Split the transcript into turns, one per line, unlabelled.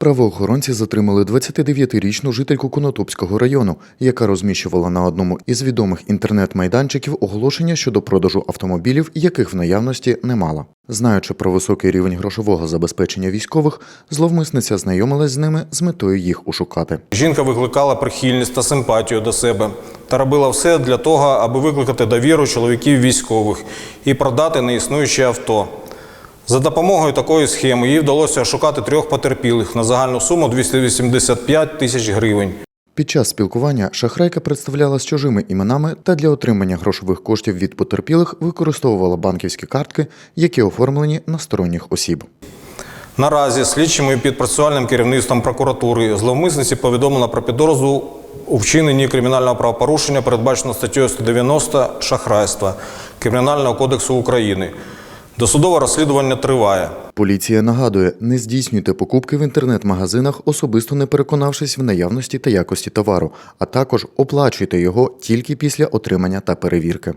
Правоохоронці затримали 29-річну жительку Конотопського району, яка розміщувала на одному із відомих інтернет-майданчиків оголошення щодо продажу автомобілів, яких в наявності немало. Знаючи про високий рівень грошового забезпечення військових, зловмисниця знайомилась з ними з метою їх ушукати.
Жінка викликала прихильність та симпатію до себе та робила все для того, аби викликати довіру чоловіків військових і продати неіснуюче авто. За допомогою такої схеми їй вдалося шукати трьох потерпілих на загальну суму 285 тисяч гривень.
Під час спілкування шахрайка представлялась чужими іменами та для отримання грошових коштів від потерпілих використовувала банківські картки, які оформлені на сторонніх осіб.
Наразі слідчими під процесуальним керівництвом прокуратури зловмисниці повідомлено про підозру у вчиненні кримінального правопорушення, передбачено статтею 190 шахрайства Кримінального кодексу України. Досудове розслідування триває.
Поліція нагадує, не здійснюйте покупки в інтернет-магазинах, особисто не переконавшись в наявності та якості товару, а також оплачуйте його тільки після отримання та перевірки.